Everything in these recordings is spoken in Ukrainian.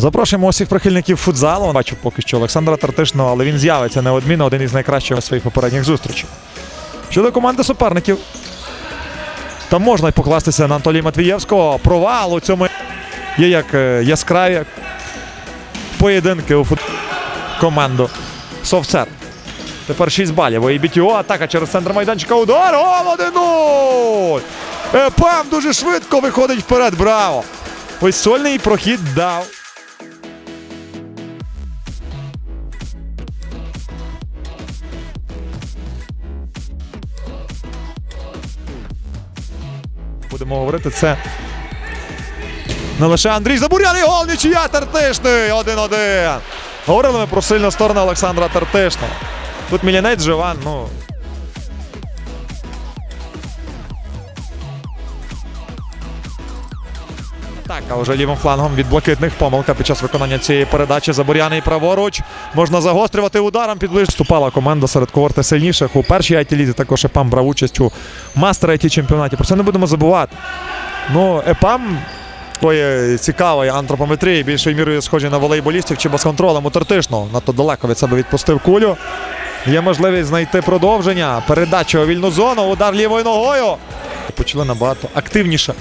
Запрошуємо усіх прихильників футзалу. Бачу поки що Олександра Тартишного, але він з'явиться неодмінно один із найкращих своїх попередніх зустрічей. Щодо команди суперників, там можна й покластися на Анатолія Матвієвського. Провал у цьому є як е, яскраві поєдинки у фут... команду Совцер. Тепер 6 балів. ІБТО атака через центр майданчика. Удар. О, 1-0! Епам дуже швидко виходить вперед. Браво! Ось сольний прохід дав. Будемо говорити, це не лише Андрій Забуряний гол, нічия Тартишний 1-1. Говорили ми про сильну сторону Олександра Тартишного. Тут Мілянець Живан, ну. Так, а вже лівим флангом від блакитних помилка під час виконання цієї передачі Заборяний праворуч. Можна загострювати ударом під ближче. Вступала команда серед когорти сильніших. У першій it лізі також ЕПАМ брав участь у мастер it чемпіонаті. Про це не будемо забувати. Ну, ЕПАМ такої цікавої антропометрії більшою мірою схожі на волейболістів чи басконтролем у Тартишного. Надто далеко від себе відпустив кулю. Є можливість знайти продовження. Передача у вільну зону, удар лівою ногою. Почали набагато активніше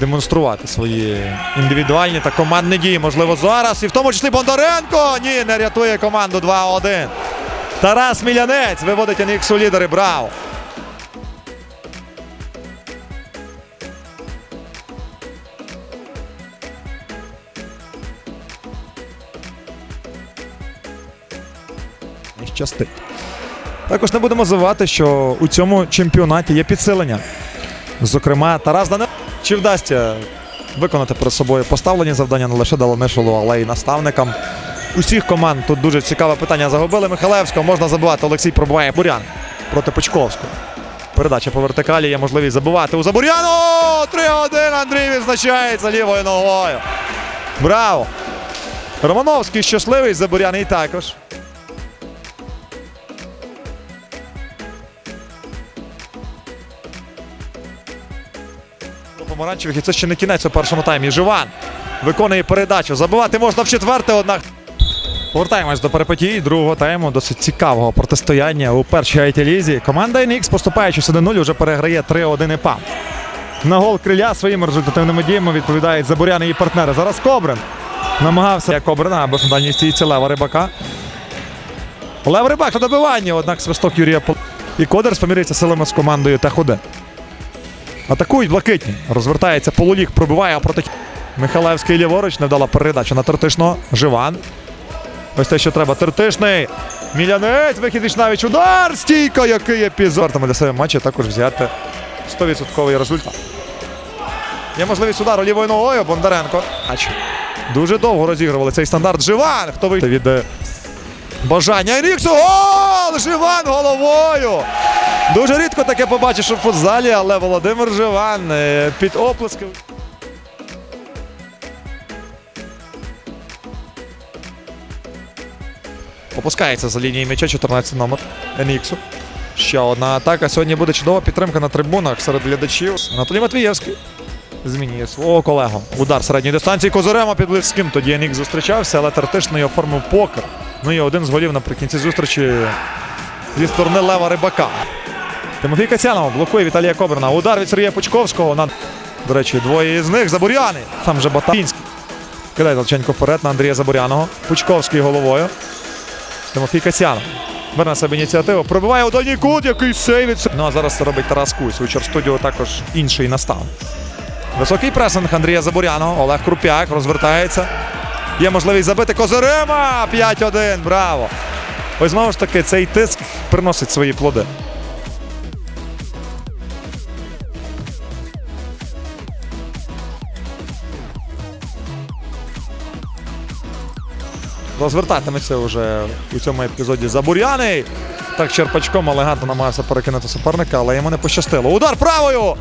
демонструвати свої індивідуальні та командні дії. Можливо, зараз. І в тому числі Бондаренко. Ні, не рятує команду 2-1. Тарас Мілянець виводить Анікс у лідери. Браво! Щастить. Також не будемо забувати, що у цьому чемпіонаті є підсилення. Зокрема, Тарас Данил. Чи вдасться виконати перед собою поставлені завдання не лише Даланишолу, але й наставникам усіх команд. Тут дуже цікаве питання. Загубили Михайлевського, можна забувати. Олексій пробуває Бурян проти Пучковського. Передача по вертикалі є можливість забувати у Забуряну! 3-1 Андрій відзначається лівою ногою. Браво! Романовський щасливий, Забуряний також. Помаранчевих, і це ще не кінець у першому таймі. Живан виконує передачу. Забивати можна в четверте, однак. Повертаємось до перипетій другого тайму. Досить цікавого протистояння у першій IT-лізі. Команда NX, поступаючись 1-0, вже переграє 3-1 і ПАМ. На гол криля своїми результативними діями відповідають Заборяни і партнери. Зараз Кобрин намагався Кобрина або ж на дальній стійці Лева Рибака. Лев Рибак на добиванні, однак свисток Юрія Пол... І Кодерс поміряється силами з командою та Техуде. Атакують блакитні. Розвертається полуліг, пробиває проти Михайлевський ліворуч. Невдала передача на Тертишного. Живан. Ось те, що треба. Тертишний. Мілянець, вихід Вічнавіч. Удар! Стійка, який епізод. Для себе матчі також взяти 100% результат. Є можливість удару лівою ногою. Бондаренко. Дуже довго розігрували цей стандарт. Живан. Хто вийде від е, бажання. Ріксу. Живан головою. Дуже рідко таке побачиш у футзалі, але Володимир Живан е, під оплески. Опускається за лінією м'яча 14 номер Еніксу. Ще одна атака. Сьогодні буде чудова підтримка на трибунах серед глядачів. Анатолій Матвієвський змінює свого колегу. Удар середньої дистанції Козирема під близьким. Тоді Енік зустрічався, але Тертишний оформив покер. Ну і один з голів наприкінці зустрічі зі сторони Лева Рибака. Тимофій Кацянов блокує Віталія Кобрина. Удар від Сергія Пучковського. На... До речі, двоє із них Забуряни. Там же Батанський. Кидає Толченко вперед на Андрія Забуряного. Пучковський головою. Тимофій Кацянов. Бере на себе ініціативу. Пробиває у дальній кут, який сейвить. Ну а зараз це робить Тарас Кусь. У студіо також інший настав. Високий пресинг Андрія Забуряного. Олег Круп'як розвертається. Є можливість забити Козирема. 5-1. Браво! Ось знову ж таки, цей тиск приносить свої плоди. Розвертатиметься вже у цьому епізоді Забуряний. Так Черпачком елегантно намагався перекинути суперника, але йому не пощастило. Удар правою!